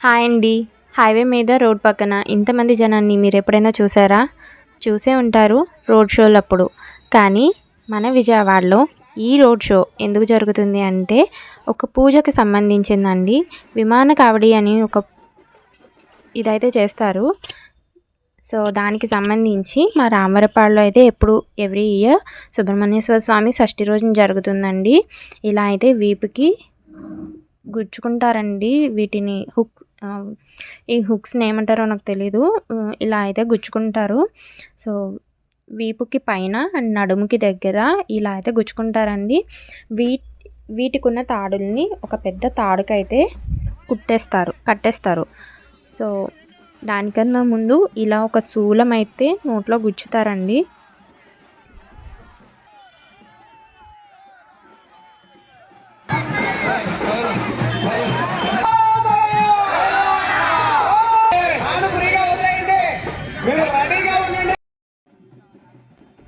Hi అండి. Highway మీద road పక్కన ఇంతమంది జనాన్ని మీరు ఎప్పుడైనా చూసారా? చూసే ఉంటారు రోడ్ షోలప్పుడు. కానీ మన విజయవాడలో ఈ రోడ్ షో ఎందుకు జరుగుతుంది అంటే ఒక పూజకి సంబంధించిందండి. విమాన కావడి అని ఒక ఇదైతే చేస్తారు. సో దానికి సంబంధించి మా రామరపాడులో అయితే ఎప్పుడు ఎవ్రీ ఇయర్ సుబ్రహ్మణ్యేశ్వర స్వామి షష్ఠి రోజున జరుగుతుందండి. ఇలా అయితే వీపుకి గుచ్చుకుంటారండి. వీటిని హుక్ ఈ హుక్స్ని ఏమంటారో నాకు తెలీదు. ఇలా అయితే గుచ్చుకుంటారు. సో వీపుకి పైన అండ్ నడుముకి దగ్గర ఇలా అయితే గుచ్చుకుంటారండి. వీ వీటికి ఉన్న తాడుల్ని ఒక పెద్ద తాడుకైతే కుట్టేస్తారు కట్టేస్తారు. సో దానికన్నా ముందు ఇలా ఒక శూలం అయితే నోట్లో గుచ్చుతారండి.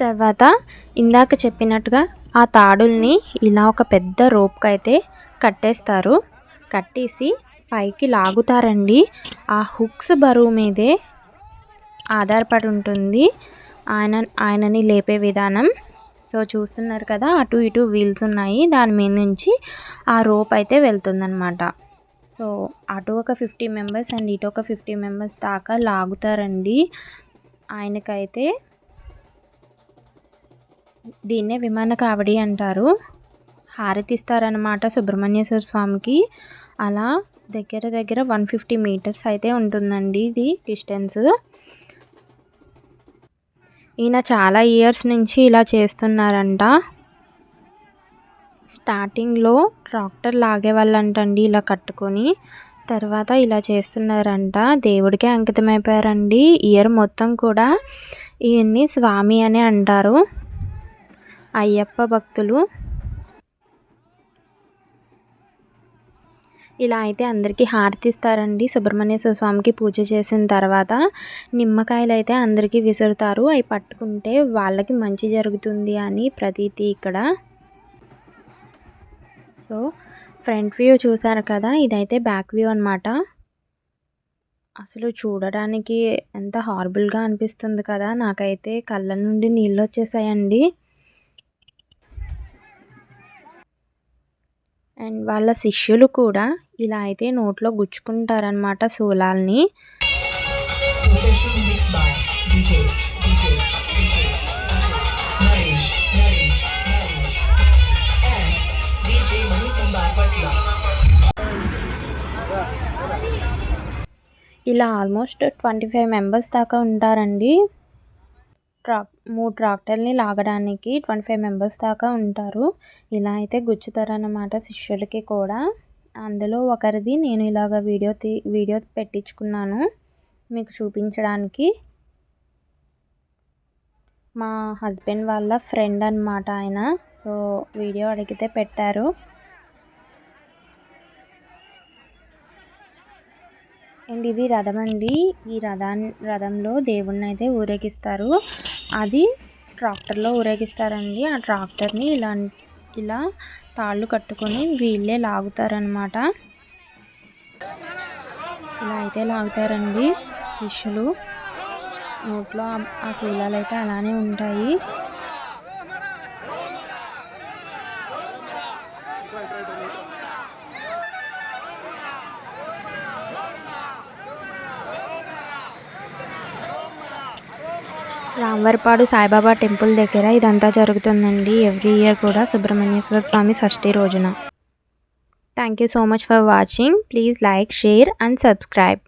తర్వాత ఇందాక చెప్పినట్టుగా ఆ తాడుల్ని ఇలా ఒక పెద్ద రోప్కి అయితే కట్టేస్తారు. కట్టేసి పైకి లాగుతారండి. ఆ హుక్స్ బరువు మీదే ఆధారపడి ఉంటుంది. ఆయన ఆయనని లేపే విధానం. సో చూస్తున్నారు కదా అటు ఇటు వీల్స్ ఉన్నాయి. దాని మీద నుంచి ఆ రోప్ అయితే వెళ్తుందనమాట సో అటు ఒక ఫిఫ్టీ మెంబర్స్ అండ్ ఇటు ఒక ఫిఫ్టీ మెంబర్స్ దాకా లాగుతారండి. ఆయనకైతే దీన్నే విమాన కావడి అంటారు. హారతి ఇస్తారనమాట సుబ్రహ్మణ్యేశ్వర స్వామికి. అలా దగ్గర దగ్గర వన్ ఫిఫ్టీ మీటర్స్ అయితే ఉంటుందండి ఇది డిస్టెన్స్. ఈయన చాలా ఇయర్స్ నుంచి ఇలా చేస్తున్నారంట. స్టార్టింగ్లో ట్రాక్టర్ లాగే వాళ్ళంటండి ఇలా కట్టుకొని. తర్వాత ఇలా చేస్తున్నారంట. దేవుడికే అంకితమైపోయారండి. ఇయర్ మొత్తం కూడా ఈయన్ని స్వామి అని అంటారు. అయ్యప్ప భక్తులు. ఇలా అయితే అందరికీ హారతి ఇస్తారండి సుబ్రహ్మణ్యేశ్వర స్వామికి పూజ చేసిన తర్వాత నిమ్మకాయలు అయితే అందరికీ విసురుతారు. అవి పట్టుకుంటే వాళ్ళకి మంచి జరుగుతుంది అని ప్రతీతి ఇక్కడ. సో ఫ్రంట్ వ్యూ చూసారు కదా ఇదైతే బ్యాక్ వ్యూ అనమాట అసలు చూడడానికి ఎంత హార్బుల్గా అనిపిస్తుంది కదా నాకైతే కళ్ళ నుండి నీళ్ళు వచ్చేసాయండి. అండ్ వాళ్ళ శిష్యులు కూడా ఇలా అయితే నోట్లో గుచ్చుకుంటారనమాట శూలాల్ని ఇలా ఆల్మోస్ట్ ట్వంటీ ఫైవ్ మెంబర్స్ దాకా ఉంటారండి. ట్రాక్ మూడు ట్రాక్టర్ని లాగడానికి ట్వంటీ ఫైవ్ మెంబర్స్ దాకా ఉంటారు. ఇలా అయితే గుచ్చుతారన్నమాట శిష్యులకి కూడా. అందులో ఒకరిది నేను ఇలాగ వీడియో తీ వీడియో పెట్టించుకున్నాను. మీకు చూపించడానికి. మా హస్బెండ్ వాళ్ళ ఫ్రెండ్ అనమాట ఆయన. సో వీడియో అడిగితే పెట్టారు. అండ్ ఇది రథం అండి. ఈ రథాన్ని రథంలో దేవుణ్ణి అయితే ఊరేగిస్తారు. అది ట్రాక్టర్లో ఊరేగిస్తారండి. ఆ ట్రాక్టర్ని ఇలా ఇలా తాళ్ళు కట్టుకొని వీళ్ళే లాగుతారనమాట ఇలా అయితే లాగుతారండి. ఫిష్లు నోట్లో ఆ శూలాలు అయితే అలానే ఉంటాయి. రామవరపాడు సాయిబాబా టెంపుల్ దగ్గర ఇదంతా జరుగుతుందండి. ఎవ్రీ ఇయర్ కూడా సుబ్రహ్మణ్యేశ్వర స్వామి షష్ఠి రోజున. Thank you so much for watching please like share and subscribe